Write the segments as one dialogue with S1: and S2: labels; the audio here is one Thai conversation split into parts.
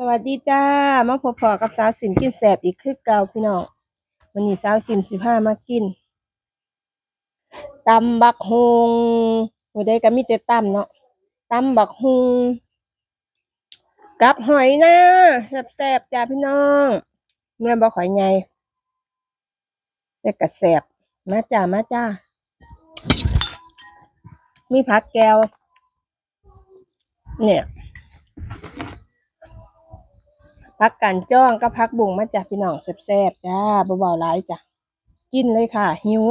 S1: สวัสดีจ้ามาพบพอกับสาวสิมกินแสบอีกคือเก่าพี่น้องวันนี้สาวสิมสิพามากินตำบักฮงหัวใดก็มีแต่ตำเนาะตำบักฮงกับหอยนะแสบๆจ้าพี่น้องเมื่อบ่หอยไงแต่กระแสบมาจ้ามาจ้ามีผักแก้วเนี่ย พักกันจ้องก็พักบุ่งมาจากพี่น้องแซ่บๆจ้าเบาๆหลายจ้ะกินเลยค่ะ หิว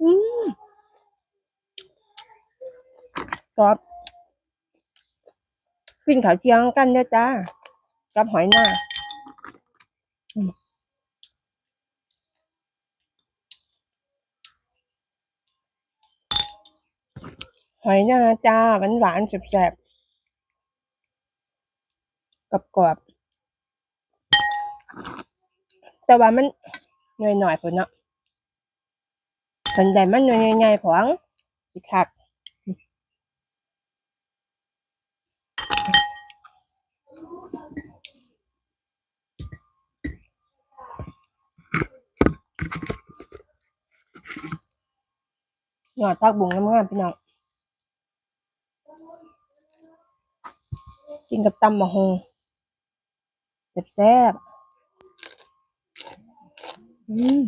S1: อืมกรอบกินข้าวเที่ยงกันเด้อจ้า กับหอยหน้าหอยหน้าจ้าหวานหวานๆแซ่บๆ กรอบๆแต่ว่ามันหน่อยๆพุ่นเนาะสันใดมันหน่วยใหญ่ๆของสิคักหยอดผักบุ้งงามๆพี่น้อง กินกับตำมะฮง แซ่บๆอืม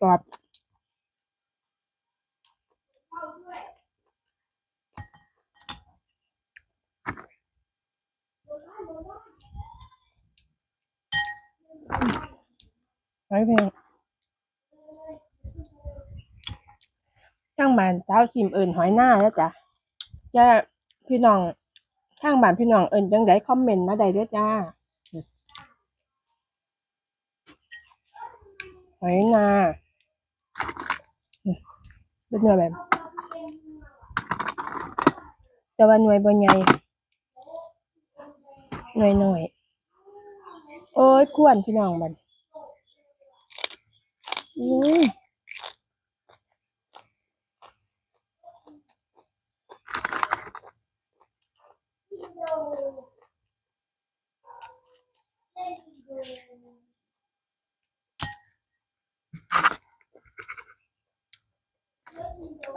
S1: กรอบไว้เพียง ข้างบ้านเท้าวชิมเอิญหอยหน้าแล้วจ้ะจะพี่น้องข้างบ้านพี่น้องเอิญจังไดคอมเมนต์มาได้เด้อจ้าหอยนาเป็นหน่วยแบบแต่ว่าหน่วยบ่ใหญ่หน่วยน้อยโอ้ยกวนพี่น้องมันอืม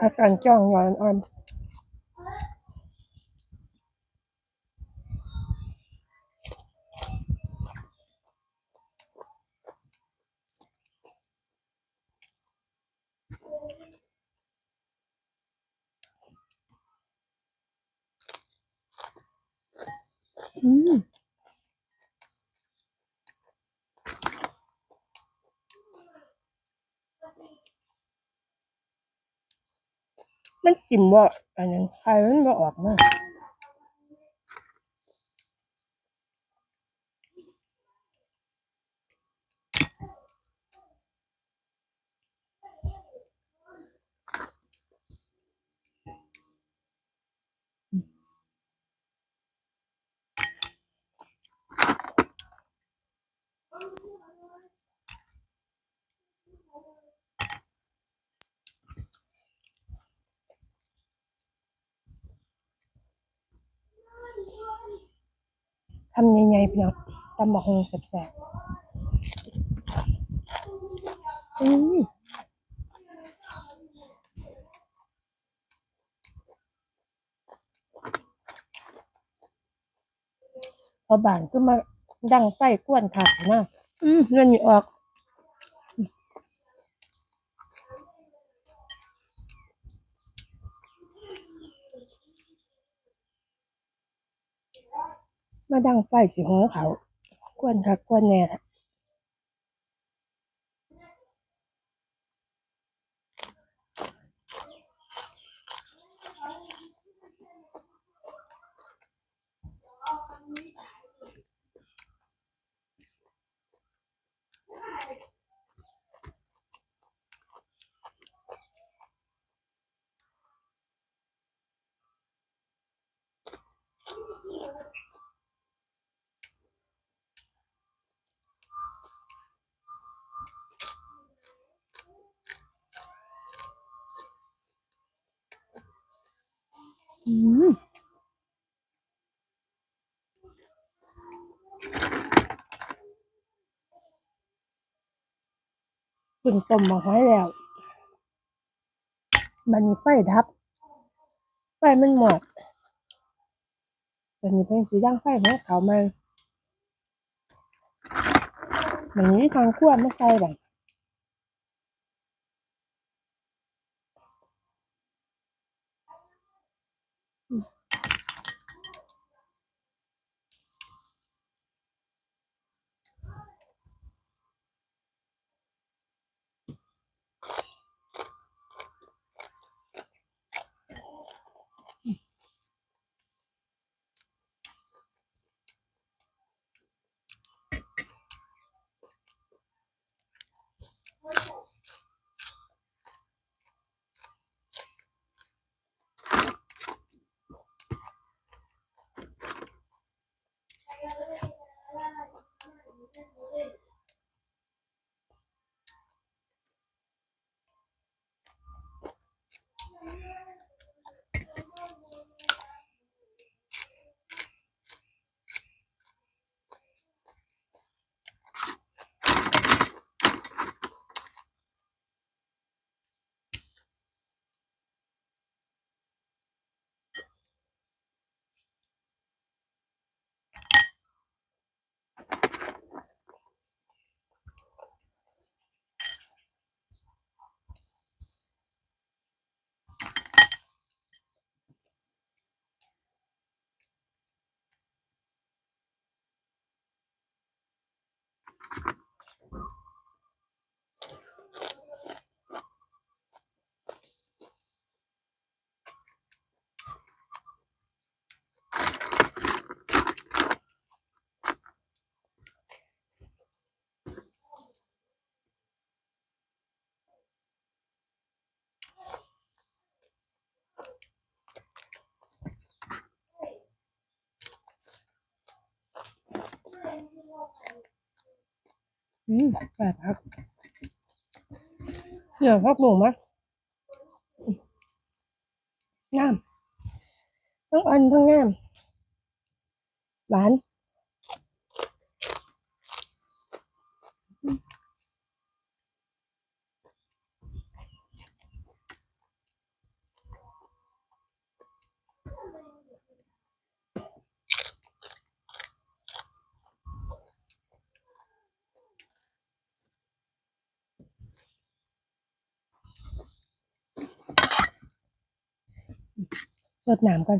S1: อาการจ้องหยอนอ่อนอืม มันจิ้มว่าอันนั้นใครมันบ่ออกมา ทำใหญ่ๆพี่น้องตำบักฮงแซ่บๆอืมพอบ้านก็มาดังไฟกวนคักนะอืมเงินอยู่ออก มาดังไฟสิหงเขากวนคักกวนแน่ละ กินต้มมาห้อยแล้วบันนี้ไฟดับ ไฟมันหมดบันนี้เพิ่นสีย่างไฟของเขามาบันนี้ทางขั้วไม่ใช่แบบ อืมแปดพักเดี๋ยวพักหมูมะงามทั้งอันทั้งงามหวาน สดน้ำก่อน